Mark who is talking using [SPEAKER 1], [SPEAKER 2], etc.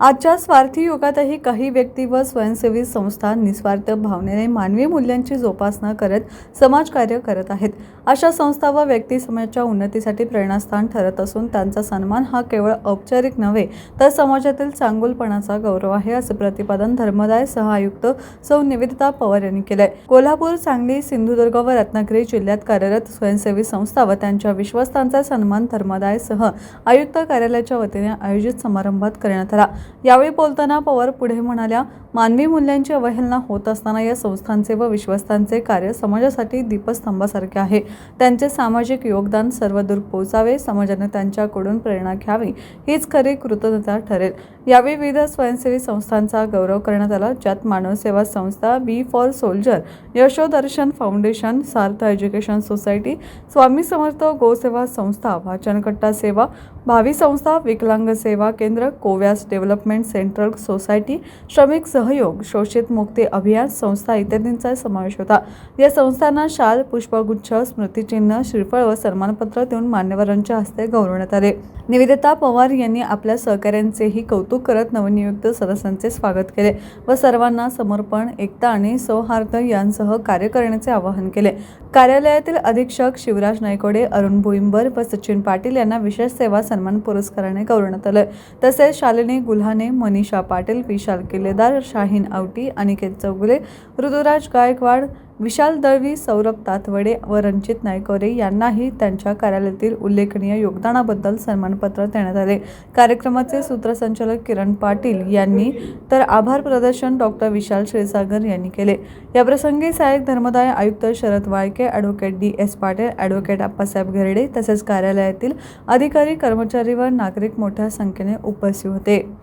[SPEAKER 1] आजच्या स्वार्थी युगातही काही व्यक्ती व स्वयंसेवी संस्था निस्वार्थ भावनेने मानवी मूल्यांची जोपासना करत समाजकार्य करत आहेत. अशा संस्था व व्यक्ती समाजाच्या उन्नतीसाठी प्रेरणास्थान ठरत असून त्यांचा सन्मान हा केवळ औपचारिक नव्हे तर समाजातील चांगुलपणाचा गौरव आहे असे प्रतिपादन धर्मदाय सहआयुक्त सौ. निवेदिता पवार यांनी केलंय. कोल्हापूर सांगली सिंधुदुर्ग व रत्नागिरी जिल्ह्यात कार्यरत स्वयंसेवी संस्था व त्यांच्या विश्वस्तांचा सन्मान धर्मदाय सह आयुक्त कार्यालयाच्या वतीने आयोजित समारंभात करण्यात आला. यावेळी बोलताना पवार पुढे म्हणाल्या मानवी मूल्यांची अवहेलना होत असताना या संस्थांचे व विश्वस्तांचे कार्य समाजासाठी दीपस्तंभासारखे आहे. त्यांचे सामाजिक योगदान सर्वदूर पोहोचावे समाजाने त्यांच्याकडून प्रेरणा घ्यावी हीच खरी कृतज्ञता ठरेल यावेळी विविध स्वयंसेवी संस्थांचा गौरव करण्यात आला ज्यात मानवसेवा संस्था be for soldier Yashodarshan foundation Sarth education society Swami Samarth गोसेवा संस्था वाचनकट्टा सेवा भावी संस्था विकलांग सेवा केंद्र कोव्यास डेव्हलप डेव्हलपमेंट सेंट्रल सोसायटी श्रमिक सहयोग शोषित मुक्ती अभियान संस्था इत्यादींचा समावेश होता. या संस्थांना शाल पुष्पगुच्छ स्मृतिचिन्ह श्रीफळ व सन्मानपत्र देऊन मान्यवरांच्या हस्ते गौरवण्यात आले. निवेदिता पवार यांनी आपल्या सहकाऱ्यांचेही कौतुक करत नवनियुक्त सदस्यांचे स्वागत केले व सर्वांना समर्पण एकता आणि सौहार्द यांसह कार्य करण्याचे आवाहन केले. कार्यालयातील अधीक्षक शिवराज नायकोडे अरुण भुईंबर व सचिन पाटील यांना विशेष सेवा सन्मान पुरस्काराने गौरवण्यात आलं. तसेच शालिनी गुल्हा गुल्हाने मनीषा पाटील विशाल किल्लेदार शाहीन आवटी अनिकेत चौगुले ऋतुराज गायकवाड विशाल दळवी सौरभ तातवडे व रणजित नायकोरे यांनाही त्यांच्या कार्यालयातील उल्लेखनीय योगदानाबद्दल सन्मानपत्र देण्यात आले. कार्यक्रमाचे सूत्रसंचालक किरण पाटील यांनी तर आभार प्रदर्शन डॉक्टर विशाल क्षीरसागर यांनी केले. याप्रसंगी सहाय्यक धर्मदाय आयुक्त Sharad Walke advocate D S Patil advocate Appasaheb Gherade तसेच कार्यालयातील अधिकारी कर्मचारी व नागरिक मोठ्या संख्येने उपस्थित होते.